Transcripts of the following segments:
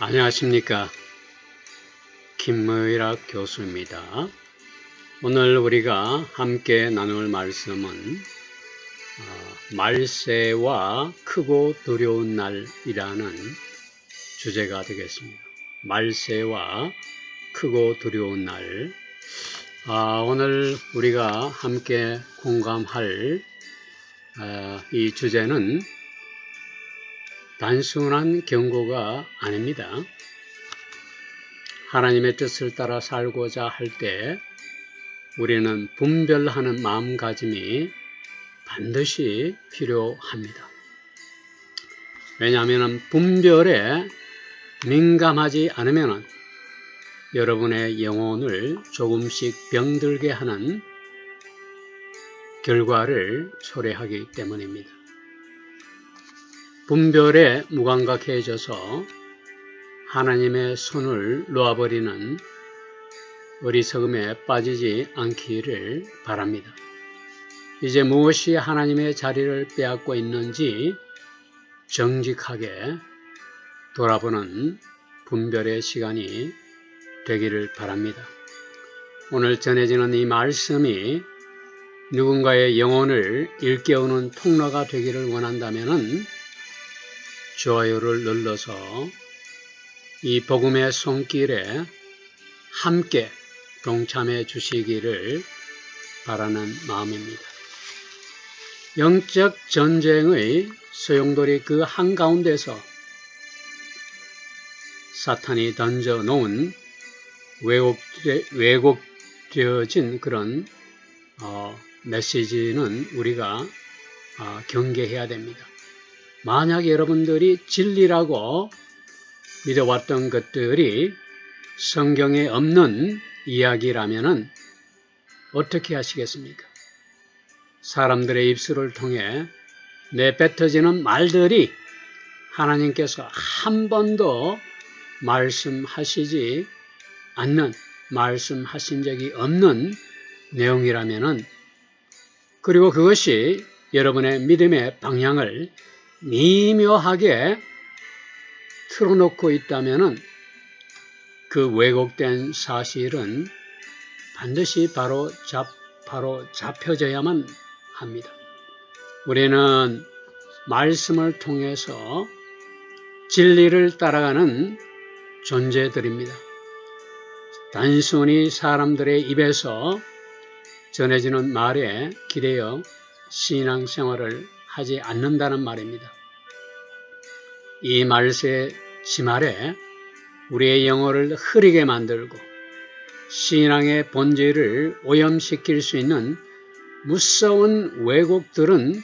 안녕하십니까. 김의락 교수입니다. 오늘 우리가 함께 나눌 말씀은 어, 말세와 크고 두려운 날이라는 주제가 되겠습니다. 말세와 크고 두려운 날. 아, 오늘 우리가 함께 공감할 어, 이 주제는 단순한 경고가 아닙니다. 하나님의 뜻을 따라 살고자 할 때 우리는 분별하는 마음가짐이 반드시 필요합니다. 왜냐하면 분별에 민감하지 않으면 여러분의 영혼을 조금씩 병들게 하는 결과를 초래하기 때문입니다. 분별에 무감각해져서 하나님의 손을 놓아버리는 어리석음에 빠지지 않기를 바랍니다. 이제 무엇이 하나님의 자리를 빼앗고 있는지 정직하게 돌아보는 분별의 시간이 되기를 바랍니다. 오늘 전해지는 이 말씀이 누군가의 영혼을 일깨우는 통로가 되기를 원한다면 좋아요를 눌러서 이 복음의 손길에 함께 동참해 주시기를 바라는 마음입니다. 영적 전쟁의 소용돌이 그 한가운데서 사탄이 던져 놓은 왜곡되, 어진 그런 어, 메시지는 우리가 어, 경계해야 됩니다. 만약 여러분들이 진리라고 믿어왔던 것들이 성경에 없는 이야기라면 어떻게 하시겠습니까? 사람들의 입술을 통해 내뱉어지는 말들이 하나님께서 한 번도 말씀하시지 않는 말씀하신 적이 없는 내용이라면 그리고 그것이 여러분의 믿음의 방향을 미묘하게 틀어놓고 있다면 그 왜곡된 사실은 반드시 바로 잡, 바로 잡혀져야만 합니다. 우리는 말씀을 통해서 진리를 따라가는 존재들입니다. 단순히 사람들의 입에서 전해지는 말에 기대어 신앙생활을 하지 않는다는 말입니다. 이 말세 지말에 우리의 영혼을 흐리게 만들고 신앙의 본질을 오염시킬 수 있는 무서운 왜곡들은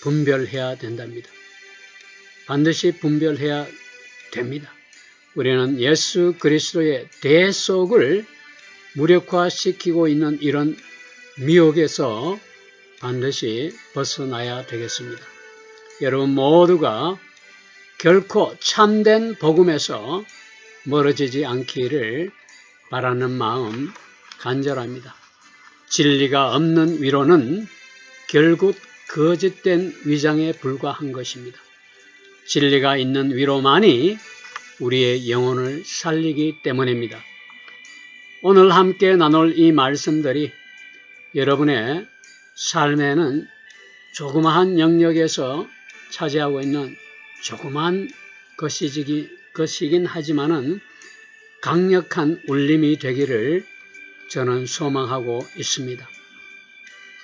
분별해야 된답니다. 반드시 분별해야 됩니다. 우리는 예수 그리스도의 대속을 무력화시키고 있는 이런 미혹에서 반드시 벗어나야 되겠습니다. 여러분 모두가 결코 참된 복음에서 멀어지지 않기를 바라는 마음 간절합니다. 진리가 없는 위로는 결국 거짓된 위장에 불과한 것입니다. 진리가 있는 위로만이 우리의 영혼을 살리기 때문입니다. 오늘 함께 나눌 이 말씀들이 여러분의 삶에는 조그마한 영역에서 차지하고 있는 조그만 것이기, 것이긴 하지만은 강력한 울림이 되기를 저는 소망하고 있습니다.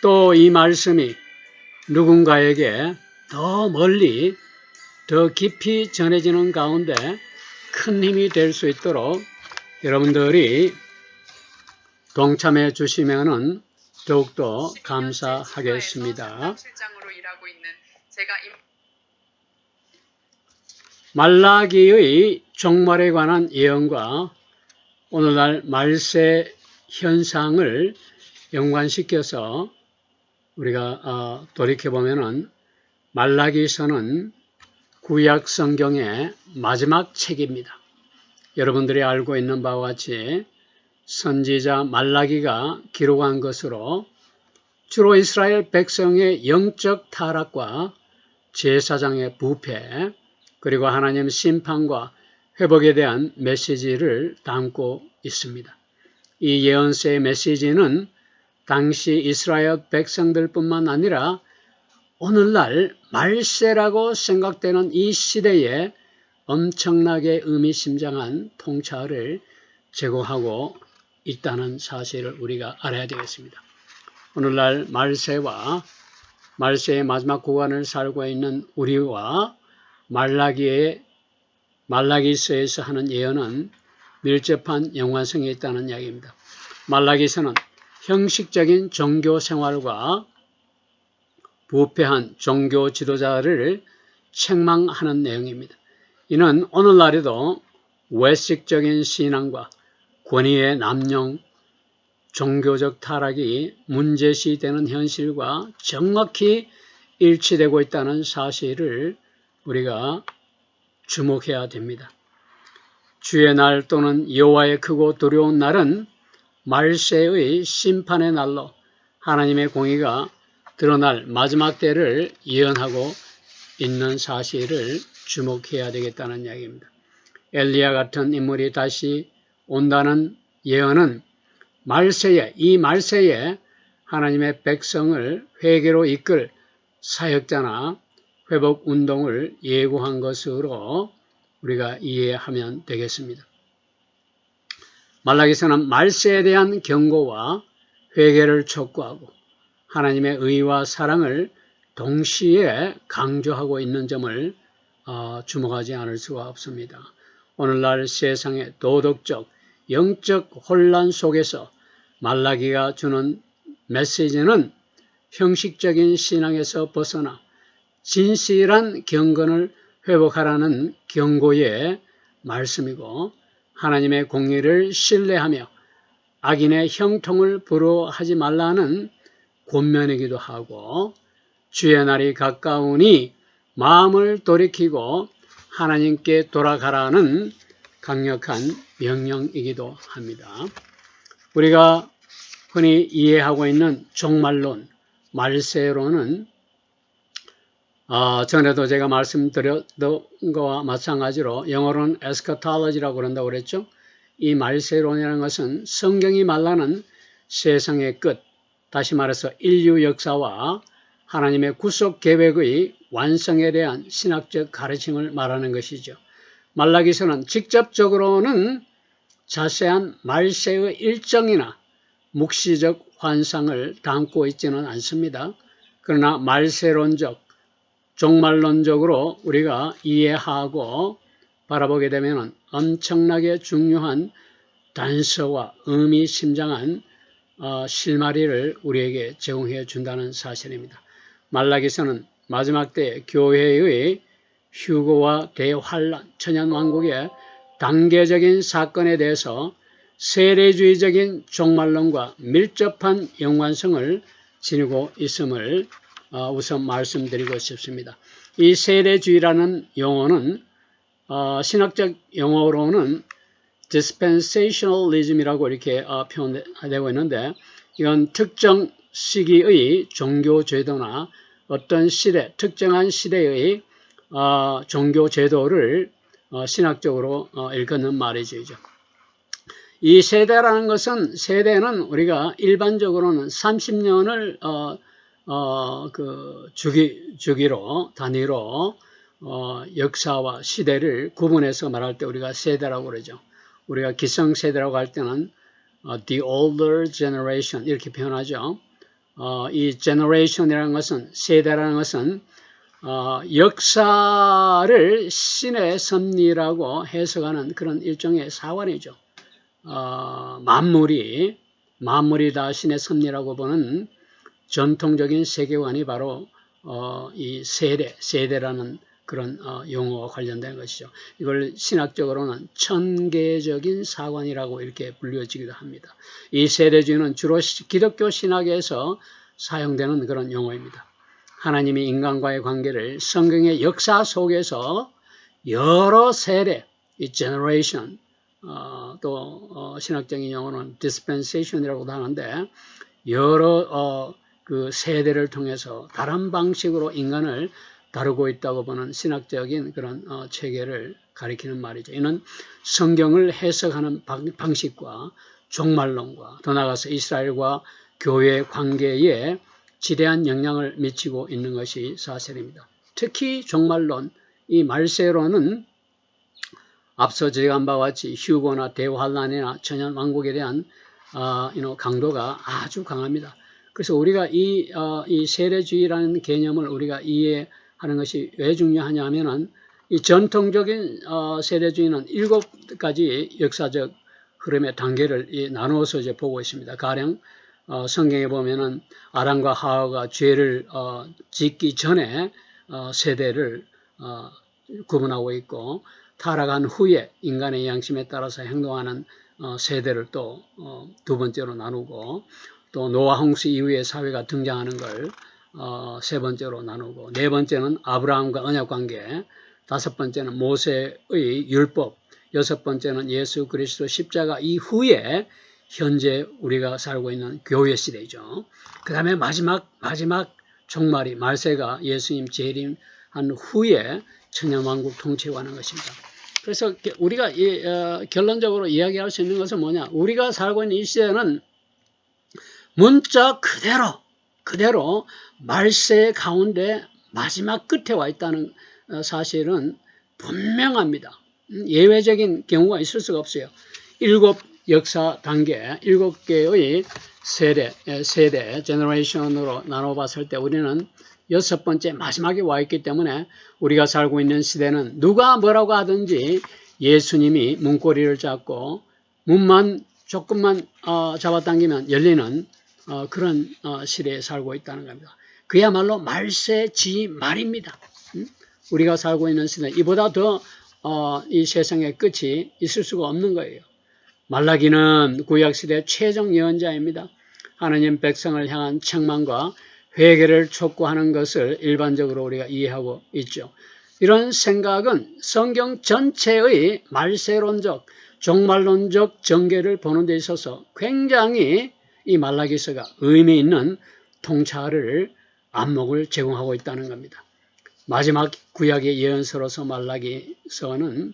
또 이 말씀이 누군가에게 더 멀리 더 깊이 전해지는 가운데 큰 힘이 될 수 있도록 여러분들이 동참해 주시면 더욱더 감사하겠습니다. 말라기의 종말에 관한 예언과 오늘날 말세 현상을 연관시켜서 우리가 어, 돌이켜보면 말라기서는 구약 성경의 마지막 책입니다. 여러분들이 알고 있는 바와 같이 선지자 말라기가 기록한 것으로 주로 이스라엘 백성의 영적 타락과 제사장의 부패, 그리고 하나님 심판과 회복에 대한 메시지를 담고 있습니다. 이 예언서의 메시지는 당시 이스라엘 백성들뿐만 아니라 오늘날 말세라고 생각되는 이 시대에 엄청나게 의미심장한 통찰을 제공하고 있다는 사실을 우리가 알아야 되겠습니다. 오늘날 말세와 말세의 마지막 구간을 살고 있는 우리와 말라기의 말라기서에서 하는 예언은 밀접한 연관성이 있다는 이야기입니다. 말라기서는 형식적인 종교 생활과 부패한 종교 지도자를 책망하는 내용입니다. 이는 오늘날에도 외식적인 신앙과 권위의 남용, 종교적 타락이 문제시 되는 현실과 정확히 일치되고 있다는 사실을 우리가 주목해야 됩니다. 주의 날 또는 여호와의 크고 두려운 날은 말세의 심판의 날로 하나님의 공의가 드러날 마지막 때를 예언하고 있는 사실을 주목해야 되겠다는 이야기입니다. 엘리야 같은 인물이 다시 온다는 예언은 말세에 이 말세에 하나님의 백성을 회개로 이끌 사역자나 회복 운동을 예고한 것으로 우리가 이해하면 되겠습니다. 말라기서는 말세에 대한 경고와 회개를 촉구하고 하나님의 의와 사랑을 동시에 강조하고 있는 점을 어, 주목하지 않을 수가 없습니다. 오늘날 세상의 도덕적, 영적 혼란 속에서 말라기가 주는 메시지는 형식적인 신앙에서 벗어나 진실한 경건을 회복하라는 경고의 말씀이고 하나님의 공의를 신뢰하며 악인의 형통을 부러워하지 말라는 권면이기도 하고 주의 날이 가까우니 마음을 돌이키고 하나님께 돌아가라는 강력한 명령이기도 합니다. 우리가 흔히 이해하고 있는 종말론, 말세로는 어, 전에도 제가 말씀드렸던 것과 마찬가지로 영어로는 에스카탈러지라고 그런다고 그랬죠. 이 말세론이라는 것은 성경이 말하는 세상의 끝, 다시 말해서 인류 역사와 하나님의 구속 계획의 완성에 대한 신학적 가르침을 말하는 것이죠. 말라기서는 직접적으로는 자세한 말세의 일정이나 묵시적 환상을 담고 있지는 않습니다. 그러나 말세론적, 종말론적으로 우리가 이해하고 바라보게 되면 엄청나게 중요한 단서와 의미심장한 어, 실마리를 우리에게 제공해 준다는 사실입니다. 말라기서는 마지막 때 교회의 휴고와 대환란, 천연왕국의 단계적인 사건에 대해서 세례주의적인 종말론과 밀접한 연관성을 지니고 있음을 어, 우선 말씀드리고 싶습니다. 이 세례주의라는 용어는 어, 신학적 용어로는 dispensationalism이라고 이렇게 어, 표현되고 있는데 이건 특정 시기의 종교 제도나 어떤 시대, 특정한 시대의 종교 제도를 신학적으로 일컫는 말이죠. 이 세대라는 것은 세대는 우리가 일반적으로는 30년을 어, 어, 그 주기, 주기로, 단위로, 어, 역사와 시대를 구분해서 말할 때 우리가 세대라고 그러죠. 우리가 기성세대라고 할 때는 어, the older generation 이렇게 표현하죠. 어, 이 generation이라는 것은 세대라는 것은 어, 역사를 신의 섭리라고 해석하는 그런 일종의 사관이죠. 어, 만물이 만물이 다 신의 섭리라고 보는 전통적인 세계관이 바로 어, 이 세대, 세대라는 그런 어, 용어와 관련된 것이죠. 이걸 신학적으로는 천계적인 사관이라고 이렇게 불려지기도 합니다. 이 세대주의는 주로 기독교 신학에서 사용되는 그런 용어입니다. 하나님이 인간과의 관계를 성경의 역사 속에서 여러 세대, 이 generation, 어, 또 어, 신학적인 용어는 dispensation이라고도 하는데 여러 어, 그 세대를 통해서 다른 방식으로 인간을 다루고 있다고 보는 신학적인 그런 어, 체계를 가리키는 말이죠. 이는 성경을 해석하는 방, 식과 종말론과 더 나아가서 이스라엘과 교회 관계에 지대한 영향을 미치고 있는 것이 사실입니다. 특히 종말론, 이 말세론은 앞서 제가 바와 같이 휴거나 대환란이나 천연 왕국에 대한 어, 강도가 아주 강합니다. 그래서 우리가 이, 어, 이 세례주의라는 개념을 우리가 이해 하는 것이 왜 중요하냐 하면은 이 전통적인 어, 세례주의는 일곱 가지 역사적 흐름의 단계를 이, 나누어서 이제 보고 있습니다. 가령 어, 성경에 보면은 아람과 하와가 죄를 어, 짓기 전에 어, 세대를 어, 구분하고 있고 타락한 후에 인간의 양심에 따라서 행동하는 어, 세대를 또두 어, 번째로 나누고 또 노아 홍수 이후에 사회가 등장하는 걸 어, 세 번째로 나누고 네 번째는 아브라함과 언약 관계, 다섯 번째는 모세의 율법, 여섯 번째는 예수 그리스도 십자가 이후에 현재 우리가 살고 있는 교회 시대죠. 그 다음에 마지막 마지막 종말이 말세가 예수님 재림한 후에 천년왕국 통치에 관한 것입니다. 그래서 우리가 이, 어, 결론적으로 이야기할 수 있는 것은 뭐냐? 우리가 살고 있는 이 시대는 문자 그대로 그대로 말세 가운데 마지막 끝에 와 있다는 어, 사실은 분명합니다. 음, 예외적인 경우가 있을 수가 없어요. 일곱 역사 단계, 일곱 개의 세대, 세대, 제너레이션으로 나눠봤을 때 우리는 여섯 번째 마지막에 와 있기 때문에 우리가 살고 있는 시대는 누가 뭐라고 하든지 예수님이 문고리를 잡고 문만 조금만 어, 잡아당기면 열리는 어, 그런 어, 시대에 살고 있다는 겁니다. 그야말로 말세지 말입니다. 음? 우리가 살고 있는 시대 이보다 더이 어, 세상의 끝이 있을 수가 없는 거예요. 말라기는 구약시대 최종 예언자입니다. 하나님 백성을 향한 책망과 회개를 촉구하는 것을 일반적으로 우리가 이해하고 있죠. 이런 생각은 성경 전체의 말세론적, 종말론적 전개를 보는 데 있어서 굉장히 이 말라기서가 의미 있는 통찰을 안목을 제공하고 있다는 겁니다. 마지막 구약의 예언서로서 말라기서는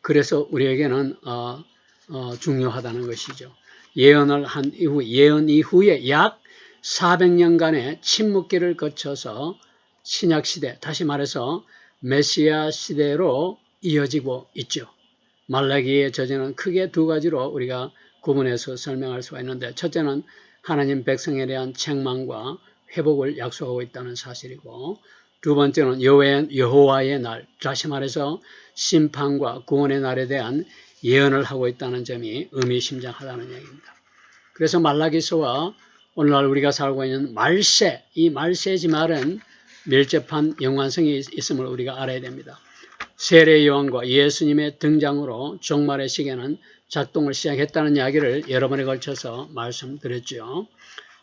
그래서 우리에게는 어, 어, 중요하다는 것이죠. 예언을 한 이후 예언 이후에 약 400년간의 침묵기를 거쳐서 신약 시대, 다시 말해서 메시아 시대로 이어지고 있죠. 말라기의 저자는 크게 두 가지로 우리가 구분해서 설명할 수가 있는데 첫째는 하나님 백성에 대한 책망과 회복을 약속하고 있다는 사실이고 두 번째는 여호와의 날, 다시 말해서 심판과 구원의 날에 대한 예언을 하고 있다는 점이 의미심장하다는 얘기입니다. 그래서 말라기서와 오늘날 우리가 살고 있는 말세, 이 말세지 말은 밀접한 연관성이 있음을 우리가 알아야 됩니다. 세례 요한과 예수님의 등장으로 종말의 시계는 작동을 시작했다는 이야기를 여러 번에 걸쳐서 말씀드렸죠.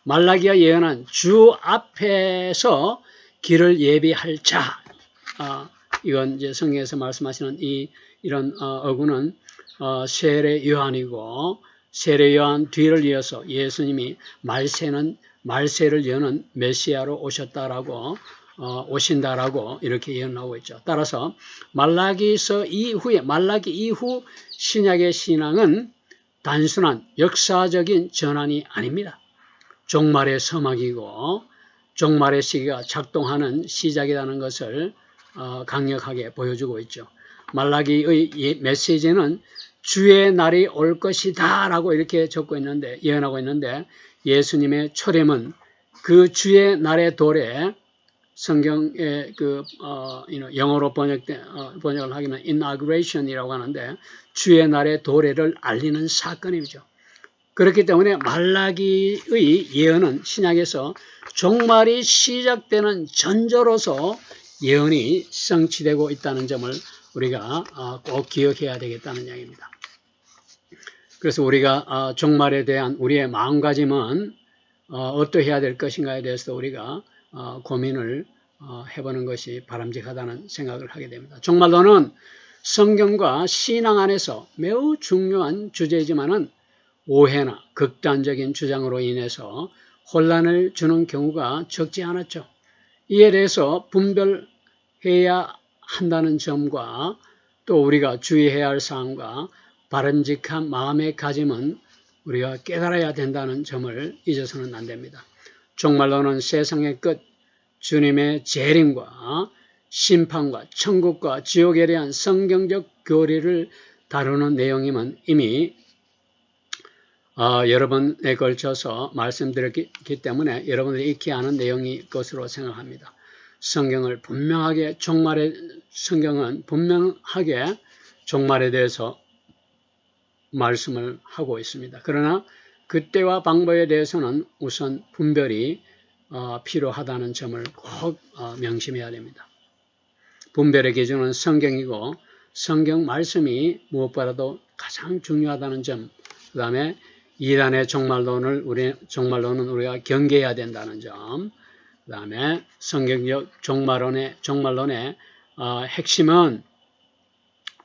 말라기가 예언한 주 앞에서 길을 예비할 자. 아, 이건 이제 성경에서 말씀하시는 이 이런 어, 구는 어, 세례 요한이고 세례 요한 뒤를 이어서 예수님이 말세는 말세를 여는 메시아로 오셨다라고 어, 오신다라고 이렇게 예언하고 있죠. 따라서 말라기서 이후에 말라기 이후 신약의 신앙은 단순한 역사적인 전환이 아닙니다. 종말의 서막이고 종말의 시기가 작동하는 시작이라는 것을 어, 강력하게 보여주고 있죠. 말라기의 메시지는 주의 날이 올 것이다 라고 이렇게 적고 있는데 예언하고 있는데 예수님의 초림은 그 주의 날의 도래 성경의 그 어, 영어로 번역된 어, 번역을 하기는 inauguration이라고 하는데 주의 날의 도래를 알리는 사건이죠. 그렇기 때문에 말라기의 예언은 신약에서 종말이 시작되는 전조로서 예언이 성취되고 있다는 점을 우리가 어, 꼭 기억해야 되겠다는 이야기입니다. 그래서 우리가 어, 종말에 대한 우리의 마음가짐은 어, 어떠해야 될 것인가에 대해서 우리가 고민을 해보는 것이 바람직하다는 생각을 하게 됩니다. 종말론은 성경과 신앙 안에서 매우 중요한 주제이지만은 오해나 극단적인 주장으로 인해서 혼란을 주는 경우가 적지 않았죠. 이에 대해서 분별해야 한다는 점과 또 우리가 주의해야 할 사항과 바람직한 마음의 가짐은 우리가 깨달아야 된다는 점을 잊어서는 안 됩니다. 정말로는 세상의 끝, 주님의 재림과 심판과 천국과 지옥에 대한 성경적 교리를 다루는 내용임은 이미 어, 여러 번에 걸쳐서 말씀드렸기 때문에 여러분들이 익히 아는 내용이 것으로 생각합니다. 성경을 분명하게 종말의 성경은 분명하게 종말에 대해서 말씀을 하고 있습니다. 그러나 그때와 방법에 대해서는 우선 분별이 어, 필요하다는 점을 꼭 어, 명심해야 됩니다. 분별의 기준은 성경이고 성경 말씀이 무엇보다도 가장 중요하다는 점, 그 다음에 이단의 종말론을 우리 종말론은 우리가 경계해야 된다는 점, 그 다음에 성경적 종말론의 종말론의 어, 핵심은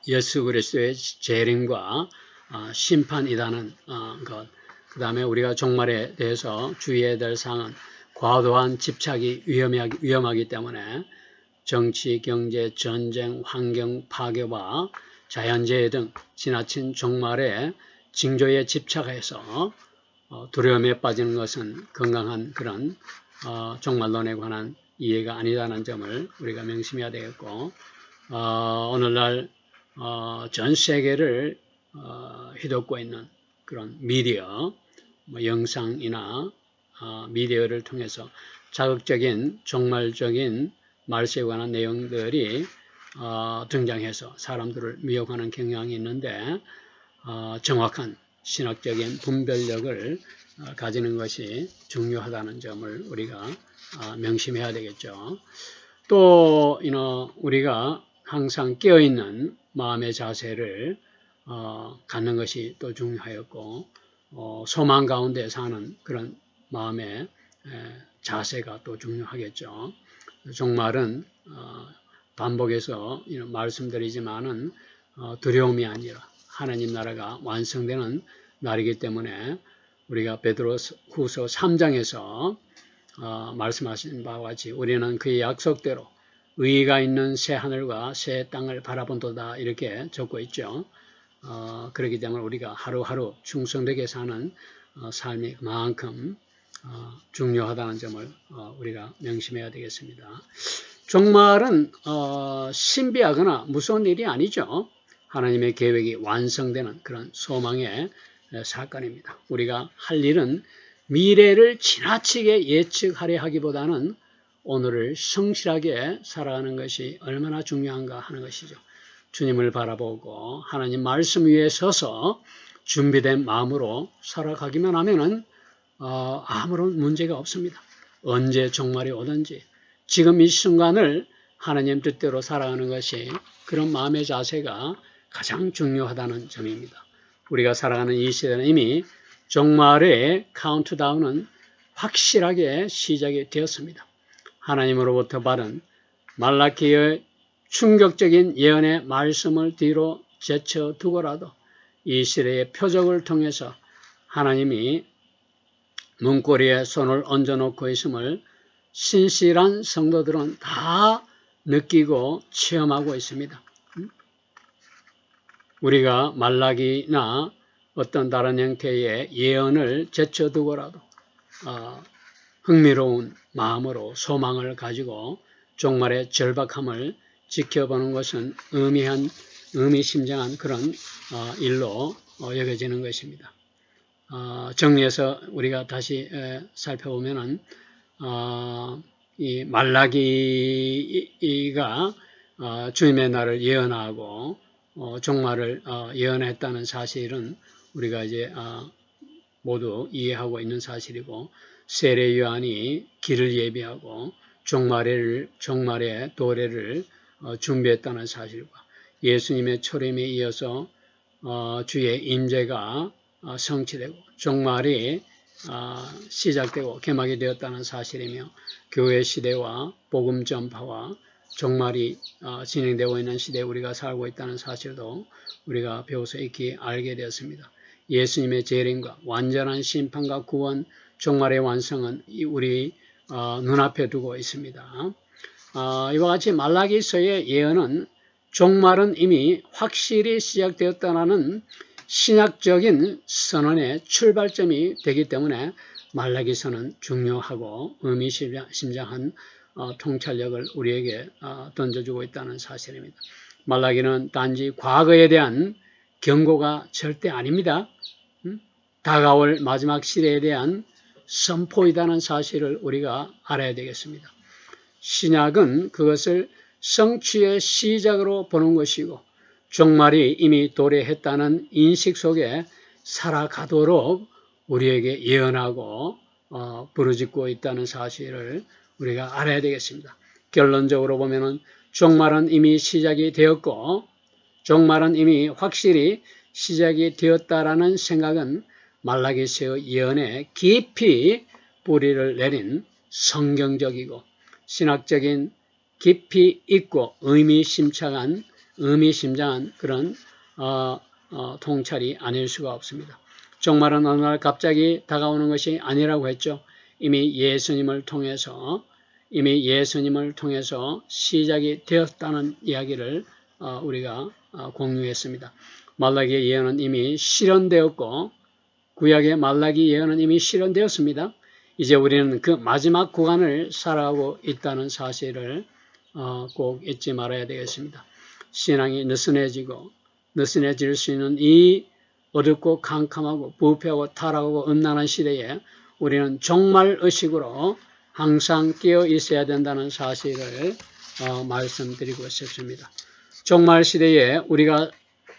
예수 그리스도의 재림과 어, 심판이라는 어, 것. 그 다음에 우리가 종말에 대해서 주의해야 될 사항은 과도한 집착이 위험하기, 위험하기 때문에 정치, 경제, 전쟁, 환경 파괴와 자연재해 등 지나친 종말에 징조에 집착해서 어, 두려움에 빠지는 것은 건강한 그런 어, 종말론에 관한 이해가 아니라는 점을 우리가 명심해야 되겠고 어, 오늘날 전 세계를 휘덮고 있는 그런 미디어, 뭐 영상이나 미디어를 통해서 자극적인 종말적인 말세에 관한 내용들이 어, 등장해서 사람들을 미혹하는 경향이 있는데 어, 정확한 신학적인 분별력을 어, 가지는 것이 중요하다는 점을 우리가 어, 명심해야 되겠죠. 또 이너 우리가 항상 깨어 있는 마음의 자세를 어, 갖는 것이 또 중요하였고 어, 소망 가운데 사는 그런 마음의 에, 자세가 또 중요하겠죠. 종말은 어, 반복해서 말씀드리지만은 어, 두려움이 아니라 하나님 나라가 완성되는 날이기 때문에 우리가 베드로 후서 3장에서 어, 말씀하신 바와 같이 우리는 그의 약속대로 의가 있는 새 하늘과 새 땅을 바라본도다 이렇게 적고 있죠. 어, 그렇기 때문에 우리가 하루하루 충성되게 사는 어, 삶이 그만큼 어, 중요하다는 점을 어, 우리가 명심해야 되겠습니다. 종말은 어, 신비하거나 무서운 일이 아니죠. 하나님의 계획이 완성되는 그런 소망의 사건입니다. 우리가 할 일은 미래를 지나치게 예측하려 하기보다는 오늘을 성실하게 살아가는 것이 얼마나 중요한가 하는 것이죠. 주님을 바라보고 하나님 말씀 위에 서서 준비된 마음으로 살아가기만 하면은 어, 아무런 문제가 없습니다. 언제 종말이 오든지 지금 이 순간을 하나님 뜻대로 살아가는 것이 그런 마음의 자세가 가장 중요하다는 점입니다. 우리가 살아가는 이 시대는 이미 종말의 카운트다운은 확실하게 시작이 되었습니다. 하나님으로부터 받은 말라키의 충격적인 예언의 말씀을 뒤로 제쳐두고라도 이 시대의 표적을 통해서 하나님이 문고리에 손을 얹어놓고 있음을 신실한 성도들은 다 느끼고 체험하고 있습니다. 우리가 말라기나 어떤 다른 형태의 예언을 제쳐두고라도 어, 흥미로운 마음으로 소망을 가지고 종말의 절박함을 지켜보는 것은 의미한 의미심장한 그런 어, 일로 어, 여겨지는 것입니다. 어, 정리해서 우리가 다시 에, 살펴보면은 어, 이 말라기가 어, 주님의 날을 예언하고 어, 종말을 어, 예언했다는 사실은 우리가 이제 어, 모두 이해하고 있는 사실이고 세례 요한이 길을 예비하고 종말을 종말의 도래를 어, 준비했다는 사실과 예수님의 초림에 이어서 어, 주의 임재가 어, 성취되고 종말이 어, 시작되고 개막이 되었다는 사실이며 교회 시대와 복음 전파와 종말이 어, 진행되고 있는 시대에 우리가 살고 있다는 사실도 우리가 배워서 익히 알게 되었습니다. 예수님의 재림과 완전한 심판과 구원, 종말의 완성은 우리 어, 눈앞에 두고 있습니다. 어, 이와 같이 말라기서의 예언은 종말은 이미 확실히 시작되었다는 신학적인 선언의 출발점이 되기 때문에 말라기서는 중요하고 의미심장한 어, 통찰력을 우리에게 어, 던져주고 있다는 사실입니다. 말라기는 단지 과거에 대한 경고가 절대 아닙니다. 음? 다가올 마지막 시대에 대한 선포이다는 사실을 우리가 알아야 되겠습니다. 신약은 그것을 성취의 시작으로 보는 것이고 종말이 이미 도래했다는 인식 속에 살아가도록 우리에게 예언하고 어, 부르짖고 있다는 사실을 우리가 알아야 되겠습니다. 결론적으로 보면은 종말은 이미 시작이 되었고 종말은 이미 확실히 시작이 되었다라는 생각은 말라기서의 예언에 깊이 뿌리를 내린 성경적이고 신학적인 깊이 있고 의미심장한 의미심장한 그런 어, 어, 통찰이 아닐 수가 없습니다. 종말은 어느 날 갑자기 다가오는 것이 아니라고 했죠. 이미 예수님을 통해서 이미 예수님을 통해서 시작이 되었다는 이야기를 어, 우리가 어, 공유했습니다. 말라기의 예언은 이미 실현되었고 구약의 말라기 예언은 이미 실현되었습니다. 이제 우리는 그 마지막 구간을 살아가고 있다는 사실을 어, 꼭 잊지 말아야 되겠습니다. 신앙이 느슨해지고 느슨해질 수 있는 이 어둡고 캄캄하고 부패하고 타락하고 음란한 시대에 우리는 종말 의식으로 항상 깨어 있어야 된다는 사실을 어, 말씀드리고 싶습니다. 종말 시대에 우리가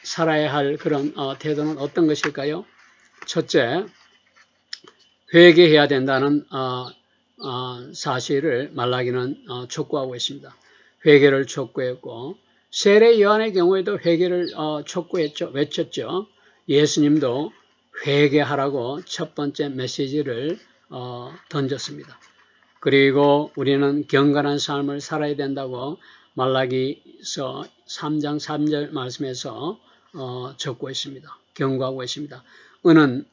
살아야 할 그런 어, 태도는 어떤 것일까요? 첫째, 회개해야 된다는 어, 어, 사실을 말라기는 어, 촉구하고 있습니다. 회개를 촉구했고 세례 요한의 경우에도 회개를 어, 촉구했죠. 외쳤죠. 예수님도 회개하라고 첫 번째 메시지를 어, 던졌습니다. 그리고 우리는 경건한 삶을 살아야 된다고 말라기서 3장 3절 말씀에서 어, 적고 있습니다. 경고하고 있습니다. 은은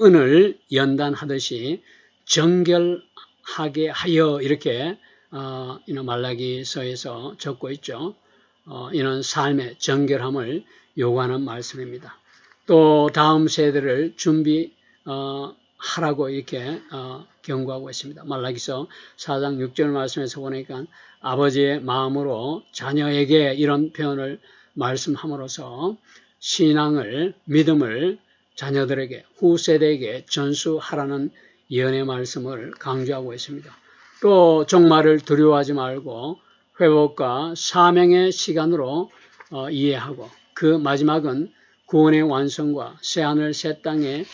은을 연단하듯이 정결하게 하여 이렇게 어, 말라기서에서 적고 있죠. 어, 이는 삶의 정결함을 요구하는 말씀입니다. 또 다음 세대를 준비 어, 하라고 이렇게 어, 경고하고 있습니다. 말라기서 4장 6절 말씀에서 보니까 아버지의 마음으로 자녀에게 이런 표현을 말씀함으로써 신앙을 믿음을 자녀들에게 후세대에게 전수하라는 예언의 말씀을 강조하고 있습니다. 또 종말을 두려워하지 말고 회복과 사명의 시간으로 어, 이해하고 그 마지막은 구원의 완성과 새하늘 새 땅에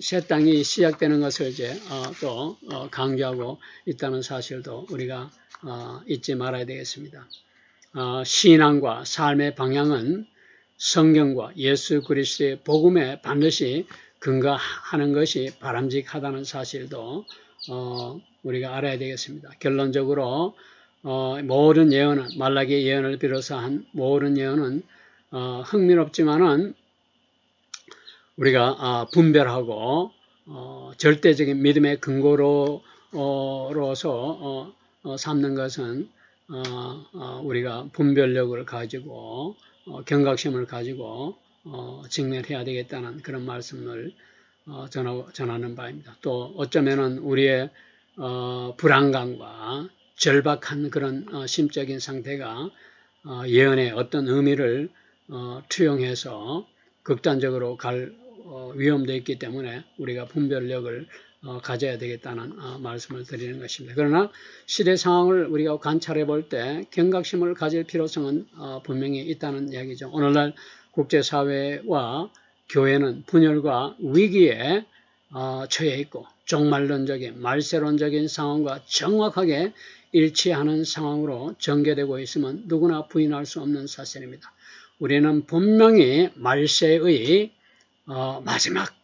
새 땅이 시작되는 것을 이제 어, 또 어, 강조하고 있다는 사실도 우리가 어, 잊지 말아야 되겠습니다. 신앙과 삶의 방향은 성경과 예수 그리스도의 복음에 반드시 근거하는 것이 바람직하다는 사실도 우리가 알아야 되겠습니다. 결론적으로 모든 예언은 말라기 예언을 비롯해서 한 모든 예언은 흥미롭지만은 우리가 아, 분별하고 어, 절대적인 믿음의 근거로서 어, 어, 삼는 것은 우리가 분별력을 가지고 경각심을 가지고 직면해야 되겠다는 그런 말씀을 전하 는 바입니다. 또 어쩌면은 우리의 불안감과 절박한 그런 심적인 상태가 예언의 어떤 의미를 투영해서 극단적으로 갈 어, 위험도 있기 때문에 우리가 분별력을 어, 가져야 되겠다는 어, 말씀을 드리는 것입니다. 그러나 시대 상황을 우리가 관찰해 볼 때 경각심을 가질 필요성은 분명히 있다는 이야기죠. 오늘날 국제사회와 교회는 분열과 위기에 처해 있고 종말론적인 말세론적인 상황과 정확하게 일치하는 상황으로 전개되고 있으면 누구나 부인할 수 없는 사실입니다. 우리는 분명히 말세의 어, 마지막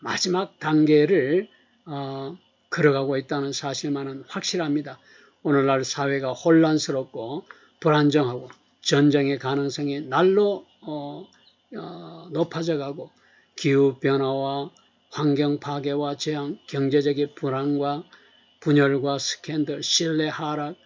마지막 단계를 어, 걸어가고 있다는 사실만은 확실합니다. 오늘날 사회가 혼란스럽고 불안정하고 전쟁의 가능성이 날로 어, 어 높아져 가고 기후 변화와 환경 파괴와 재앙, 경제적인 불안과 분열과 스캔들, 신뢰 하락,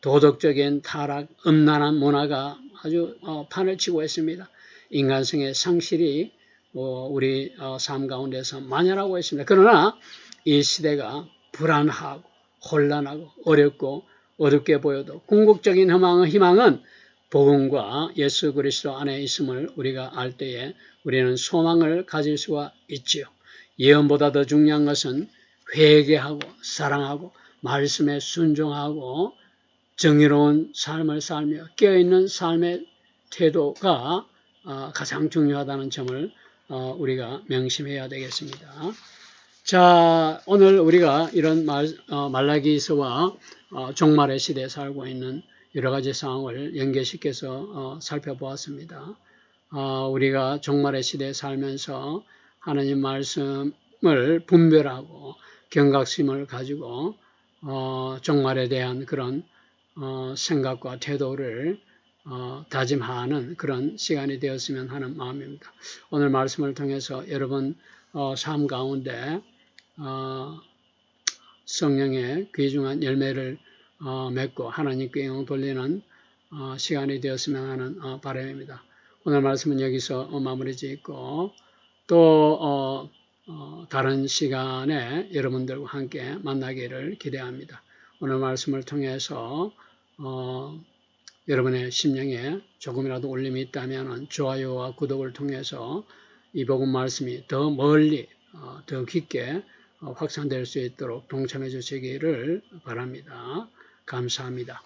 도덕적인 타락, 음란한 문화가 아주 어, 판을 치고 있습니다. 인간성의 상실이 어, 우리 어, 삶 가운데서 만연하고 있습니다. 그러나 이 시대가 불안하고 혼란하고 어렵고 어둡게 보여도 궁극적인 희망은, 희망은 복음과 예수 그리스도 안에 있음을 우리가 알 때에 우리는 소망을 가질 수가 있지요. 예언보다 더 중요한 것은 회개하고 사랑하고 말씀에 순종하고 정의로운 삶을 살며 깨어있는 삶의 태도가 어, 가장 중요하다는 점을 어, 우리가 명심해야 되겠습니다. 자, 오늘 우리가 이런 말, 어, 말라기서와 종말의 시대에 살고 있는 여러 가지 상황을 연계시켜서 살펴보았습니다. 우리가 종말의 시대에 살면서 하나님 말씀을 분별하고 경각심을 가지고 종말에 대한 그런 생각과 태도를 어, 다짐하는 그런 시간이 되었으면 하는 마음입니다. 오늘 말씀을 통해서 여러분 어, 삶 가운데 어, 성령의 귀중한 열매를 어, 맺고 하나님께 영광 돌리는 어, 시간이 되었으면 하는 어, 바람입니다. 오늘 말씀은 여기서 마무리 짓고 또 다른 시간에 여러분들과 함께 만나기를 기대합니다. 오늘 말씀을 통해서 여러분의 심령에 조금이라도 울림이 있다면 좋아요와 구독을 통해서 이 복음 말씀이 더 멀리 어, 더 깊게 어, 확산될 수 있도록 동참해 주시기를 바랍니다. 감사합니다.